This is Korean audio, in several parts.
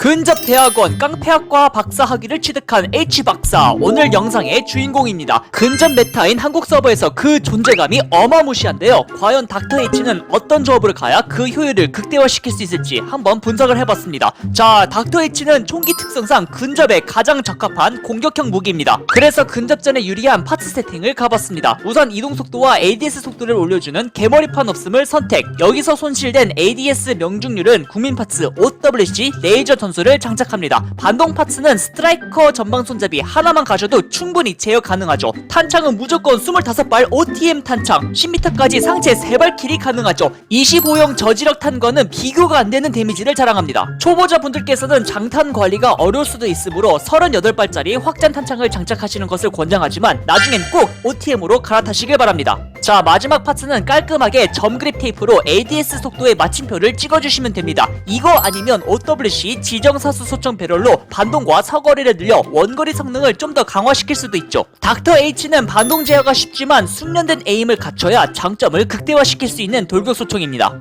근접 대학원 깡패학과 박사 학위를 취득한 H박사 오늘 영상의 주인공입니다. 근접 메타인 한국 서버에서 그 존재감이 어마무시한데요. 과연 닥터 H는 어떤 조합을 가야 그 효율을 극대화시킬 수 있을지 한번 분석을 해봤습니다. 자 닥터 H는 총기 특성상 근접에 가장 적합한 공격형 무기입니다. 그래서 근접전에 유리한 파츠 세팅을 가봤습니다. 우선 이동 속도와 ADS 속도를 올려주는 개머리판 없음을 선택. 여기서 손실된 ADS 명중률은 국민 파츠 OWC 레이저 전 술을 장착합니다. 반동 파츠는 스트라이커 전방 손잡이 하나만 가져도 충분히 제어 가능하죠. 탄창은 무조건 25발 OTM 탄창, 10m까지 상체 3발 킬이 가능하죠. 25형 저지력 탄과는 비교가 안 되는 데미지를 자랑합니다. 초보자 분들께서는 장탄 관리가 어려울 수도 있으므로 38발짜리 확장 탄창을 장착하시는 것을 권장하지만 나중엔 꼭 OTM으로 갈아타시길 바랍니다. 자 마지막 파츠는 깔끔하게 점그립 테이프로 ADS 속도의 마침표를 찍어주시면 됩니다. 이거 아니면 OWC 지 정사수 소총 배럴로 반동과 사거리를 늘려 원거리 성능을 좀 더 강화시킬 수도 있죠. 닥터 H는 반동 제어가 쉽지만 숙련된 에임을 갖춰야 장점을 극대화시킬 수 있는 돌격 소총입니다.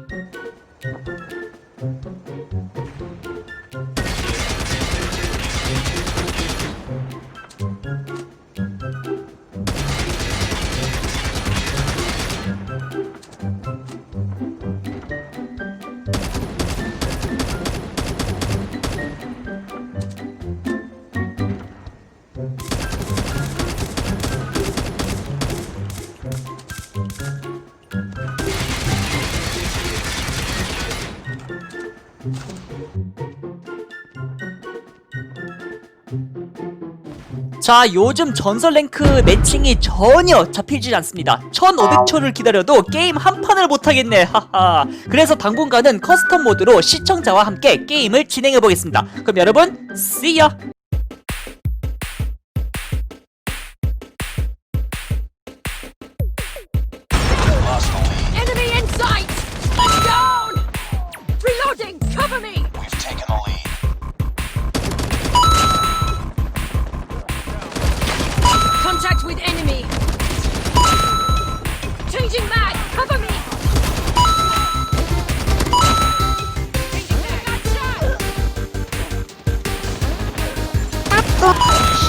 자 요즘 전설 랭크 매칭이 전혀 잡히지 않습니다. 1500초를 기다려도 게임 한 판을 못하겠네. 하하. 그래서 당분간은 커스텀 모드로 시청자와 함께 게임을 진행해 보겠습니다. 그럼 여러분 see ya Contact with enemy! Changing mag! Cover me! Shock RC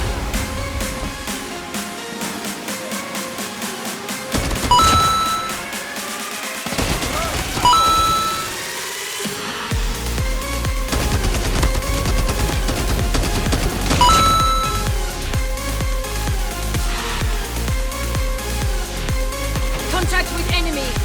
enemy.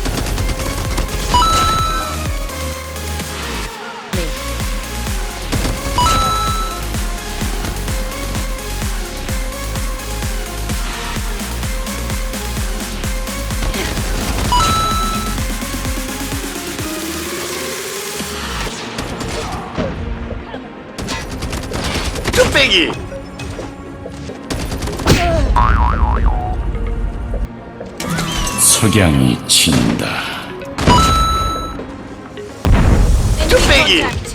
뚝배기 석양이 친다. 뚝배기